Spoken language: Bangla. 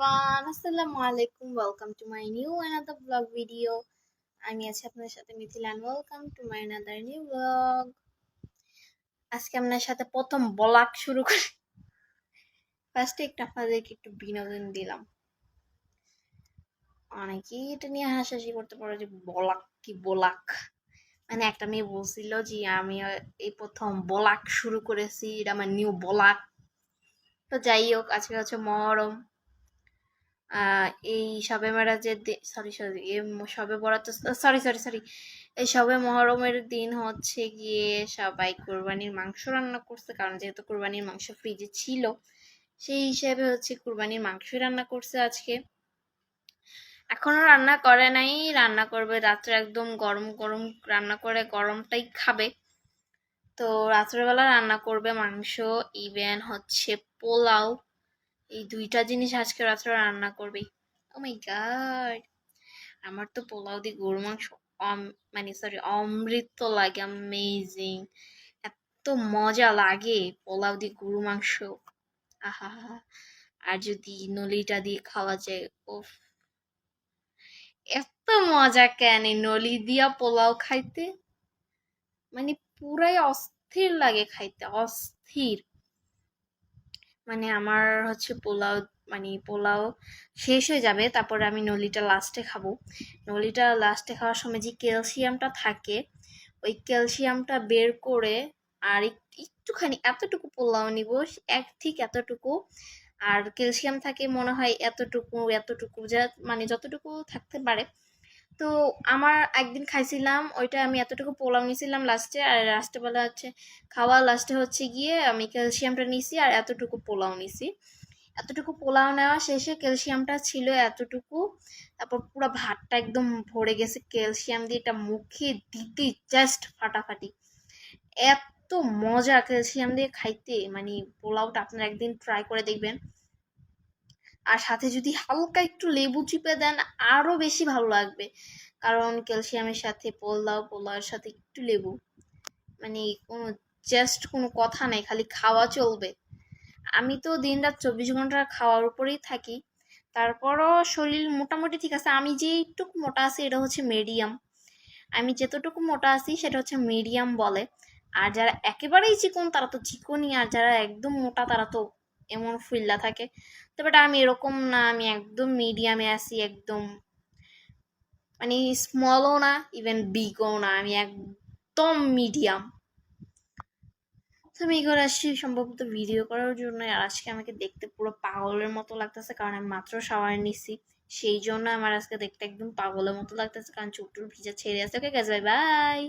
এভরিওয়ান আসসালামু আলাইকুম welcome to my new another blog video আমি আছি আপনাদের সাথে Mithilan welcome to my another new blog আজকে আপনার সাথে প্রথম ব্লগ শুরু করি। ফার্স্টে একটু আপনাদেরকে একটু বিনোদন দিলাম। অনেকেই এটা নিয়ে হাসাহাসি করতে পারো যে বলাক কি বলাক মানে একটা মেয়ে বলছিল যে, আমি এই প্রথম বলাক শুরু করেছি, এটা আমার নিউ বলাক তো যাই হোক, আজকে হচ্ছে মহরম। এই সবে মেরাজের সরি সরি সবে বরাত সরি সরি সরি এই সবে মহরমের দিন হচ্ছে গিয়ে সবাই কোরবানির মাংস রান্না করছে, কারণ যেহেতু কোরবানির মাংস ফ্রিজে ছিল, সেই হিসেবে হচ্ছে কোরবানির মাংসই রান্না করছে আজকে। এখনও রান্না করে নাই, রান্না করবে রাত্রে একদম গরম গরম রান্না করে গরমটাই খাবে। তো রাত্রেবেলা রান্না করবে মাংস ইভেন হচ্ছে পোলাও। এই দুইটা জিনিস আজকে রাত্রে রান্না করবে। ও গড আমার তো পোলাও দিয়ে গরু মাংস মানে সরি অমৃত লাগে অ্যামেজিং এত মজা লাগে পোলাও দিয়ে গরু মাংস। আহা আর যদি নলিটা দিয়ে খাওয়া যায় ও এত মজা কেন নলি দিয়া পোলাও খাইতে? মানে পুরাই অস্থির লাগে খাইতে, অস্থির। মানে আমার হচ্ছে পোলাও মানে পোলাও শেষ হয়ে যাবে, তারপরে আমি নলিটা লাস্টে খাব। নলিটা লাস্টে খাওয়ার সময় যে ক্যালসিয়ামটা থাকে, ওই ক্যালসিয়ামটা বের করে আর একটুখানি এতটুকু পোলাও নিব, এক ঠিক এতটুকু। আর ক্যালসিয়াম থাকে মনে হয় এতটুকু এতটুকু যা মানে যতটুকু থাকতে পারে তো আমার একদিন খাইছিলাম, ওইটা আমি এতটুকু পোলাও নিয়েছিলাম লাস্টে আর লাস্টে বলা হচ্ছে খাওয়া লাস্টে হচ্ছে গিয়ে আমি ক্যালসিয়ামটা নিছি আর এতটুকু পোলাও নিছি এতটুকু পোলাও নেওয়া শেষে ক্যালসিয়ামটা ছিল এতটুকু, তারপর পুরো ভাতটা একদম ভরে গেছে, ক্যালসিয়াম দিয়ে এটা মুখে দিতে জাস্ট ফাটাফাটি। এত মজা ক্যালসিয়াম দিয়ে খাইতে মানে পোলাওটা আপনারা একদিন ট্রাই করে দেখবেন। আর সাথে যদি হালকা একটু লেবু চিপে দেন আরও বেশি ভালো লাগবে। কারণ ক্যালসিয়ামের সাথে পোলাও পোলাওয়ের সাথে একটু লেবু মানে কোনো জাস্ট কোনো কথা নেই, খালি খাওয়া চলবে। আমি তো দিন রাত চব্বিশ ঘণ্টা খাওয়ার উপরেই থাকি। তারপরও শরীর মোটামুটি ঠিক আছে। আমি যে একটু মোটা আছি, এটা হচ্ছে মিডিয়াম আমি যতটুকু মোটা আছি, সেটা হচ্ছে মিডিয়াম বলে। আর যারা একেবারেই চিকন, তারা তো চিকনই। আর যারা একদম মোটা, তারা তো এমন ফুল্লা থাকে। তো বাট আমি এরকম না, আমি একদম মিডিয়ামে আছি, একদম মানে স্মলও না ইভেন বিগও না, আমি একদম মিডিয়াম তো আমি এগুলো আসছি সম্ভবত ভিডিও করার জন্য, আর আজকে আমাকে দেখতে পুরো পাগলের মতো লাগতেছে, কারণ আমি মাত্র শাওয়ার নিছি। সেই জন্য আমার আজকে দেখতে একদম পাগলের মতো লাগতেছে, কারণ চুটুর ভিজা ছেড়ে আছে। ওকে গেছে বাই বাই